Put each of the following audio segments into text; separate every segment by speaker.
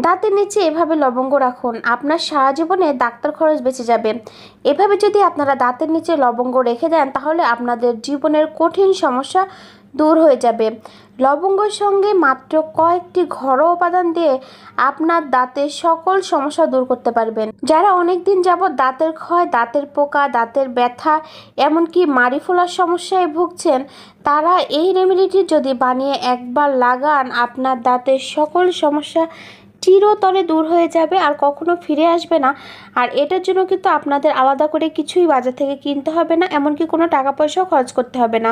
Speaker 1: দাঁতের নিচে এভাবে লবঙ্গ রাখুন। আপনার সারা জীবনে ডাক্তার খরচ বেঁচে যাবে। এভাবে যদি আপনারা দাঁতের নিচে লবঙ্গ রেখে দেন, তাহলে আপনাদের জীবনের কঠিন সমস্যা দূর হয়ে যাবে। লবঙ্গের সঙ্গে মাত্র কয়েকটি ঘরোয়া উপাদান দিয়ে আপনার দাঁতের সকল সমস্যা দূর করতে পারবেন। যারা অনেক দিন যাবৎ দাঁতের ক্ষয়, দাঁতের পোকা, দাঁতের ব্যথা, এমনকি মাড়ি ফোলার সমস্যায় ভুগছেন, তারা এই রেমেডিটি যদি বানিয়ে একবার লাগান, আপনার দাঁতের সকল সমস্যা চিরতরে দূর হয়ে যাবে আর কখনো ফিরে আসবে না। আর এটার জন্য কিন্তু আপনাদের আলাদা করে কিছুই বাজার থেকে কিনতে হবে না, এমনকি কোনো টাকা পয়সাও খরচ করতে হবে না।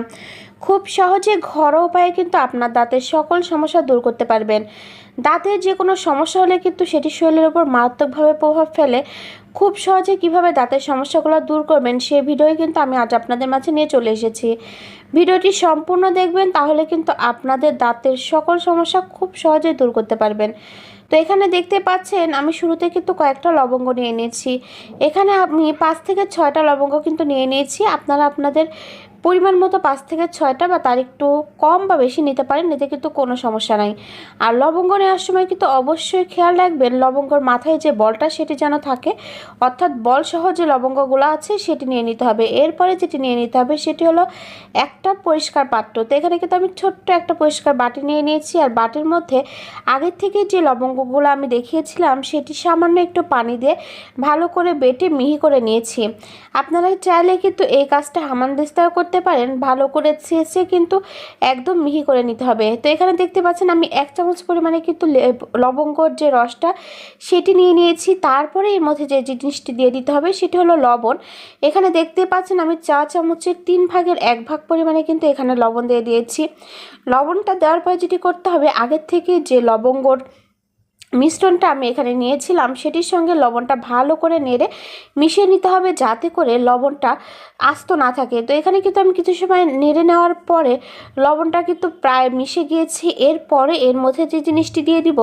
Speaker 1: খুব সহজে ঘরোয়া উপায়ে কিন্তু আপনার দাঁতের সকল সমস্যা দূর করতে পারবেন। দাঁতের যে কোনো সমস্যা হলে কিন্তু সেটি শরীরের উপর মারাত্মকভাবে প্রভাব ফেলে। খুব সহজে কীভাবে দাঁতের সমস্যাগুলো দূর করবেন সেই ভিডিওই কিন্তু আমি আজ আপনাদের মাঝে নিয়ে চলে এসেছি। ভিডিওটি সম্পূর্ণ দেখবেন, তাহলে কিন্তু আপনাদের দাঁতের সকল সমস্যা খুব সহজেই দূর করতে পারবেন। তো এখানে দেখতে পাচ্ছেন, আমি শুরুতে কিন্তু কয়েকটা লবঙ্গ নিয়ে নিয়েছি। এখানে আমি পাঁচ থেকে ছয়টা লবঙ্গ কিন্তু নিয়ে নিয়েছি। আপনারা আপনাদের পরিমাণ মতো পাঁচ থেকে ছয়টা বা তার একটু কম বা বেশি নিতে পারেন, এতে কিন্তু কোনো সমস্যা নাই। আর লবঙ্গ নেওয়ার সময় কিন্তু অবশ্যই খেয়াল রাখবেন, লবঙ্গর মাথায় যে বলটা সেটি যেন থাকে, অর্থাৎ বল সহ যে লবঙ্গগুলো আছে সেটি নিয়ে নিতে হবে। এরপরে যেটি নিয়ে নিতে হবে সেটি হলো একটা পরিষ্কার পাত্র। তো এখানে কিন্তু আমি ছোট্ট একটা পরিষ্কার বাটি নিয়ে নিয়েছি, আর বাটির মধ্যে আগের থেকে যে লবঙ্গগুলো আমি দেখিয়েছিলাম সেটি সামান্য একটু পানি দিয়ে ভালো করে বেটে মিহি করে নিয়েছি। আপনারা চাইলে কিন্তু এই কাজটা হামানদিস্তাও করতে পারেন, ভালো করে ছেঁচে কিন্তু একদম মিহি করে নিতে হবে। তো এখানে দেখতে পাচ্ছেন আমি এক চামচ পরিমাণে কিন্তু লবঙ্গর যে রসটা, সেটি নিয়ে নিয়েছি। তারপরে এর মধ্যে যে জিনিসটি দিয়ে দিতে হবে, সেটি হলো লবণ। এখানে দেখতে পাচ্ছেন আমি চা চামচের তিন ভাগের এক ভাগ পরিমাণে কিন্তু এখানে লবণ দিয়ে দিয়েছি। লবণটা দেওয়ার পরে যেটি করতে হবে, আগের থেকে যে লবঙ্গর মিশ্রণটা আমি এখানে নিয়েছিলাম। সেটির সঙ্গে লবণটা ভালো করে নেড়ে মিশিয়ে নিতে হবে যাতে করে লবণটা আস্ত না থাকে। তো এখানে কিন্তু আমি কিছু সময় নেড়ে নেওয়ার পরে লবণটা কিন্তু প্রায় মিশে গিয়েছে। এরপরে এর মধ্যে যে জিনিসটি দিয়ে দিব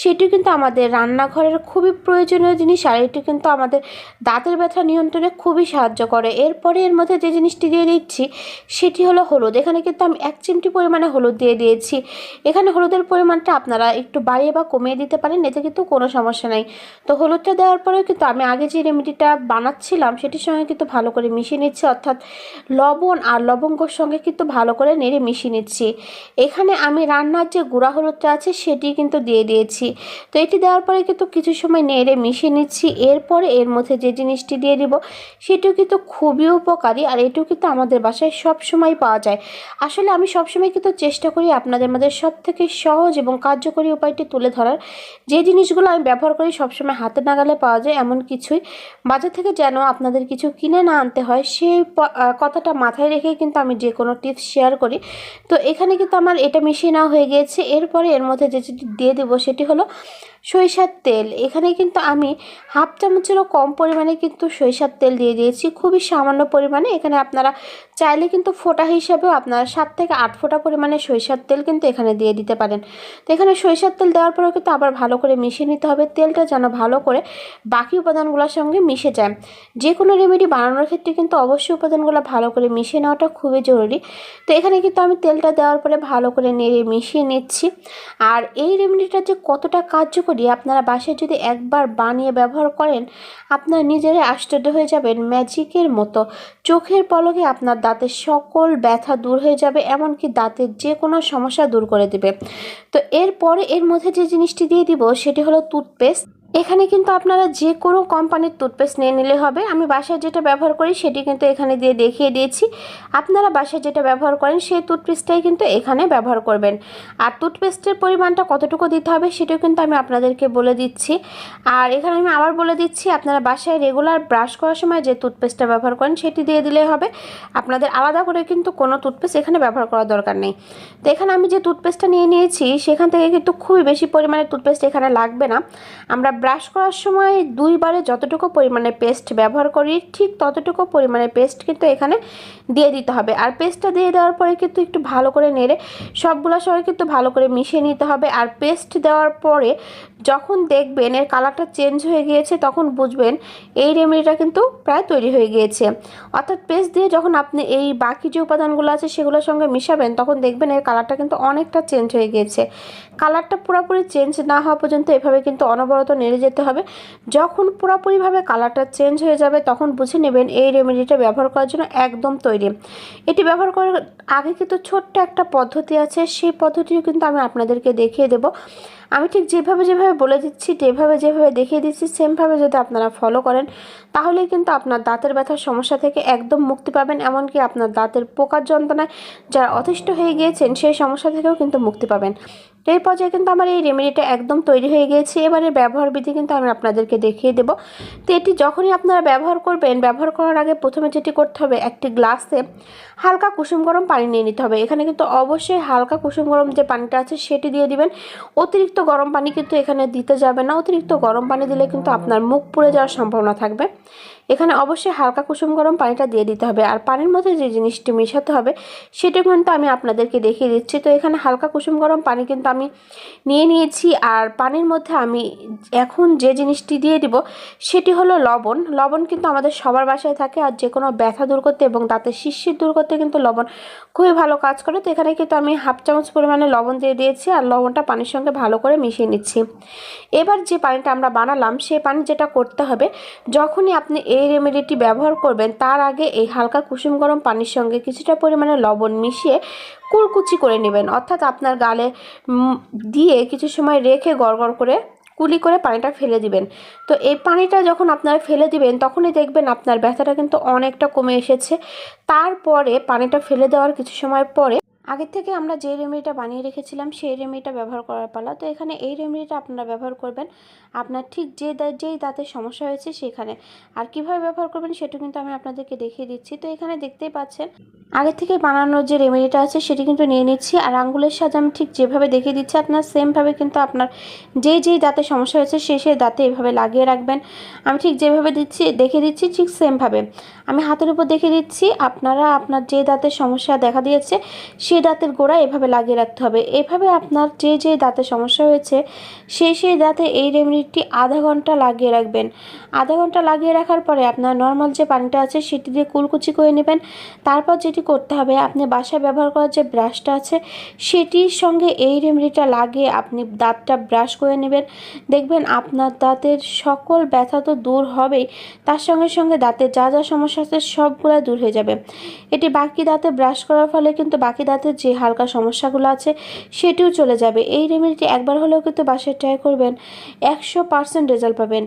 Speaker 1: সেটি কিন্তু আমাদের রান্নাঘরের খুবই প্রয়োজনীয় জিনিস আর এটি কিন্তু আমাদের দাঁতের ব্যথা নিয়ন্ত্রণে খুবই সাহায্য করে। এরপরে এর মধ্যে যে জিনিসটি দিয়ে দিচ্ছি, সেটি হলো হলুদ। এখানে কিন্তু আমি এক চিমটি পরিমাণে হলুদ দিয়ে দিয়েছি। এখানে হলুদের পরিমাণটা আপনারা একটু বাড়িয়ে বা কমিয়ে দিতে পারেন। এতে কিন্তু কোনো সমস্যা নাই। তো হলুদটা দেওয়ার পরেও কিন্তু আমি আগে যে রেমেডিটা বানাচ্ছিলাম, সেটির সঙ্গে কিন্তু ভালো করে মিশিয়ে নিচ্ছি। অর্থাৎ লবণ আর লবঙ্গর সঙ্গে কিন্তু ভালো করে নেড়ে মিশিয়ে নিচ্ছি। এখানে আমি রান্নার যে গুঁড়া হলুদটা আছে, সেটি কিন্তু দিয়ে দিয়েছি। তো এটি দেওয়ার পরে কিন্তু কিছু সময় নেড়ে মিশিয়ে নিচ্ছি। এরপরে এর মধ্যে যে জিনিসটি দিয়ে দিব, সেটিও কিন্তু খুবই উপকারী আর এটিও কিন্তু আমাদের বাসায় সব সময় পাওয়া যায়। আসলে আমি সবসময় কিন্তু চেষ্টা করি আপনাদের মধ্যে সব থেকে সহজ এবং কার্যকরী উপায়টি তুলে ধরার। যে জিনিসগুলো আমি ব্যবহার করি সবসময় হাতে নাগালে পাওয়া যায় এমন কিছুই। বাজার থেকে যেন আপনাদের কিছু কিনে না আনতে হয়, সেই কথাটা মাথায় রেখে কিন্তু আমি যে কোনো টিপস শেয়ার করি। তো এখানে কিন্তু আমার এটা মিশিয়ে নেওয়া হয়ে গিয়েছে। এরপরে এর মধ্যে যে যেটি দিয়ে দেবো সেটি হলো সরিষার তেল। এখানে কিন্তু আমি হাফ চামচেরও কম পরিমাণে কিন্তু সরিষার তেল দিয়ে দিয়েছি। খুবই সামান্য পরিমাণে। এখানে আপনারা চাইলে কিন্তু ফোঁটা হিসাবেও আপনারা সাত থেকে আট ফোঁটা পরিমাণে সরিষার তেল কিন্তু এখানে দিয়ে দিতে পারেন। তো এখানে সরিষার তেল দেওয়ার পরেও কিন্তু আবার ভালো করে মিশিয়ে নিতে হবে। তেলটা যেন ভালো করে বাকি উপাদানগুলোর সঙ্গে মিশে যায়। যে কোনো রেমেডি বানানোর ক্ষেত্রে কিন্তু অবশ্যই উপাদানগুলো ভালো করে মিশিয়ে নেওয়াটা খুবই জরুরি। তো এখানে কিন্তু আমি তেলটা দেওয়ার পরে ভালো করে নেড়ে মিশিয়ে নিচ্ছি। আর এই রেমেডিটা যে কতটা কার্যকরী আপনারা বাসায় যদি একবার বানিয়ে ব্যবহার করেন, আপনার নিজেরাই আশ্চর্য হয়ে যাবেন ম্যাজিকের মতো। চোখের পলকে আপনার দাঁতের সকল ব্যথা দূর হয়ে যাবে, এমনকি দাঁতের যে কোনো সমস্যা দূর করে দেবে। তো এরপরে এর মধ্যে যে জিনিসটি দিয়ে দিব, সেটি হলো টুথপেস্ট এখানে কিন্তু আপনারা যে কোনো কোম্পানির টুথপেস্ট নিয়ে নিলে হবে। আমি বাসায় যেটা ব্যবহার করি সেটি কিন্তু এখানে দিয়ে দেখিয়ে দিয়েছি। আপনারা বাসায় যেটা ব্যবহার করেন সেই টুথপেস্টটাই কিন্তু এখানে ব্যবহার করবেন। আর টুথপেস্টের পরিমাণটা কতটুকু দিতে হবে সেটাও কিন্তু আমি আপনাদেরকে বলে দিচ্ছি। আর এখানে আমি আবার বলে দিচ্ছি, আপনারা বাসায় রেগুলার ব্রাশ করার সময় যে টুথপেস্টটা ব্যবহার করেন সেটি দিয়ে দিলে হবে। আপনাদের আলাদা করে কিন্তু কোনো টুথপেস্ট এখানে ব্যবহার করার দরকার নেই। তো এখানে আমি যে টুথপেস্টটা নিয়ে নিয়েছি, সেখান থেকে কিন্তু খুবই বেশি পরিমাণে টুথপেস্ট এখানে লাগবে না। আমরা ব্রাশ করার সময় দুইবারে যতটুকু পরিমাণে পেস্ট ব্যবহার করি, ঠিক ততটুকু পরিমাণে পেস্ট কিন্তু এখানে দিয়ে দিতে হবে। আর পেস্টটা দিয়ে দেওয়ার পরে কিন্তু একটু ভালো করে নেড়ে সবগুলো সঙ্গে কিন্তু ভালো করে মিশিয়ে নিতে হবে। আর পেস্ট দেওয়ার পরে যখন দেখবেন এর কালারটা চেঞ্জ হয়ে গিয়েছে, তখন বুঝবেন এই রেমেডিটা কিন্তু প্রায় তৈরি হয়ে গিয়েছে। অর্থাৎ পেস্ট দিয়ে যখন আপনি এই বাকি যে উপাদানগুলো আছে সেগুলোর সঙ্গে মিশাবেন, তখন দেখবেন এর কালারটা কিন্তু অনেকটা চেঞ্জ হয়ে গিয়েছে। কালারটা পুরোপুরি চেঞ্জ না হওয়া পর্যন্ত এভাবে কিন্তু অনবরত নেড়ে যেতে হবে। যখন পুরোপুরিভাবে কালারটা চেঞ্জ হয়ে যাবে, তখন বুঝে নেবেন এই রেমেডিটা ব্যবহার করার জন্য একদম তৈরি। এটি ব্যবহার করার আগে কিন্তু ছোট্ট একটা পদ্ধতি আছে, সেই পদ্ধতিও কিন্তু আমি আপনাদেরকে দেখিয়ে দেবো। আমি ঠিক যেভাবে যেভাবে বলে দিচ্ছি, যেভাবে যেভাবে দেখিয়ে দিচ্ছি, সেমভাবে যদি আপনারা ফলো করেন, তাহলেই কিন্তু আপনার দাঁতের ব্যথার সমস্যা থেকে একদম মুক্তি পাবেন, এমনকি আপনার দাঁতের পোকার যন্ত্রণায় যারা অতিষ্ঠ হয়ে গিয়েছেন, সেই সমস্যা থেকেও কিন্তু মুক্তি পাবেন। এই পর্যায়ে কিন্তু আমার এই রেমেডিটা একদম তৈরি হয়ে গিয়েছে। এবারে ব্যবহার বিধি কিন্তু আমি আপনাদেরকে দেখিয়ে দেবো। তো এটি যখনই আপনারা ব্যবহার করবেন, ব্যবহার করার আগে প্রথমে যেটি করতে হবে, একটি গ্লাসে হালকা কুসুম গরম পানি নিয়ে নিতে হবে। এখানে কিন্তু অবশ্যই হালকা কুসুম গরম যে পানিটা আছে, সেটি দিয়ে দিবেন। অতিরিক্ত গরম পানি কিন্তু এখানে দিতে যাবে না। অতিরিক্ত গরম পানি দিলে কিন্তু আপনার মুখ পুড়ে যাওয়ার সম্ভাবনা থাকবে। এখানে অবশ্যই হালকা কুসুম গরম পানিটা দিয়ে দিতে হবে। আর পানির মধ্যে যে জিনিসটি মেশাতে হবে, সেটা কিন্তু আমি আপনাদেরকে দেখিয়ে দিচ্ছি। তো এখানে হালকা কুসুম গরম পানি কিন্তু আমি নিয়ে নিয়েছি। আর পানির মধ্যে আমি এখন যে জিনিসটি দিয়ে দিব, সেটি হলো লবণ। লবণ কিন্তু আমাদের সবার বাসায় থাকে আর যে কোনো ব্যথা দূর করতে এবং দাঁতের শিশির দূর করতে কিন্তু লবণ খুবই ভালো কাজ করে। তো এখানে কিন্তু আমি হাফ চামচ পরিমাণে লবণ দিয়ে দিয়েছি আর লবণটা পানির সঙ্গে ভালো করে মিশিয়ে নিচ্ছি। এবার যে পানিটা আমরা বানালাম সেই পানি যেটা করতে হবে, যখনই আপনি এই রেমেডিটি ব্যবহার করবেন, তার আগে এই হালকা কুসুম গরম পানির সঙ্গে কিছুটা পরিমাণে লবণ মিশিয়ে কুলকুচি করে নেবেন। অর্থাৎ আপনার গালে দিয়ে কিছু সময় রেখে গড়গড় করে কুলি করে পানিটা ফেলে দিবেন। তো এই পানিটা যখন আপনারা ফেলে দিবেন, তখনই দেখবেন আপনার ব্যথাটা কিন্তু অনেকটা কমে এসেছে। তারপরে পানিটা ফেলে দেওয়ার কিছু সময় পরে আগের থেকে আমরা যে রেমেডিটা বানিয়ে রেখেছিলাম, সেই রেমেডিটা ব্যবহার করার পালা। তো এখানে এই রেমেডিটা আপনারা ব্যবহার করবেন। আপনার ঠিক যে যেই দাঁতের সমস্যা হয়েছে সেখানে। আর কীভাবে ব্যবহার করবেন সেটা কিন্তু আমি আপনাদেরকে দেখিয়ে দিচ্ছি। তো এখানে দেখতেই পাচ্ছেন আগে থেকে বানানোর যে রেমেডিটা আছে সেটি কিন্তু নিয়ে নিচ্ছি। আর আঙ্গুলের সাথে আমি ঠিক যেভাবে দেখিয়ে দিচ্ছি আপনার, সেমভাবে কিন্তু আপনার যেই যেই দাঁতে সমস্যা হয়েছে সেই সেই দাঁতে এভাবে লাগিয়ে রাখবেন। আমি ঠিক যেভাবে দিচ্ছি দেখে দিচ্ছি ঠিক সেমভাবে। আমি হাতের উপর দেখে দিচ্ছি, আপনারা আপনার যে দাঁতের সমস্যা দেখা দিয়েছে সেই দাঁতের গোড়া এভাবে লাগিয়ে রাখতে হবে। এভাবে আপনার যে যে দাঁতে সমস্যা হয়েছে সেই সেই দাঁতে এই রেমেডিটি আধা ঘণ্টা লাগিয়ে রাখবেন। আধা ঘণ্টা লাগিয়ে রাখার পরে আপনার নর্মাল যে পানিটা আছে সেটি দিয়ে কুলকুচি করে নেবেন। তারপর যেটি করতে হবে। আপনি বাসায় ব্যবহার করার যে ব্রাশটা আছে, সেটির সঙ্গে এই রেমেডিটা লাগিয়ে আপনি দাঁতটা ব্রাশ করে নেবেন। দেখবেন আপনার দাঁতের সকল ব্যথা তো দূর হবেই, তার সঙ্গে সঙ্গে দাঁতের যা যা সমস্যা আছে সবগুলো দূর হয়ে যাবে। এটি বাকি দাঁতে ব্রাশ করার ফলে কিন্তু বাকি দাঁতের যে হালকা সমস্যাগুলো আছে, সেটিও চলে যাবে। এই রেমেডিটি একবার হলেও কিন্তু বাসায় ট্রাই করবেন, একশো পার্সেন্ট রেজাল্ট পাবেন।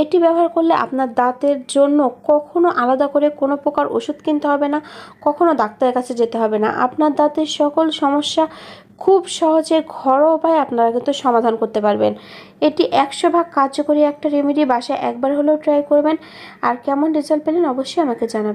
Speaker 1: এটি ব্যবহার করলে আপনার দাঁতের জন্য কখনো আলাদা করে কোনো প্রকার ওষুধ কিনতে হবে না, কখনো ডাক্তারের কাছে যেতে হবে না। আপনার দাঁতের সকল সমস্যা খুব সহজে ঘরোয়া উপায়ে আপনারা কিন্তু সমাধান করতে পারবেন। এটি একশো ভাগ কার্যকরী একটা রেমেডি বাসায় একবার হলেও ট্রাই করবেন। আর কেমন রেজাল্ট পেলেন অবশ্যই আমাকে জানাবেন।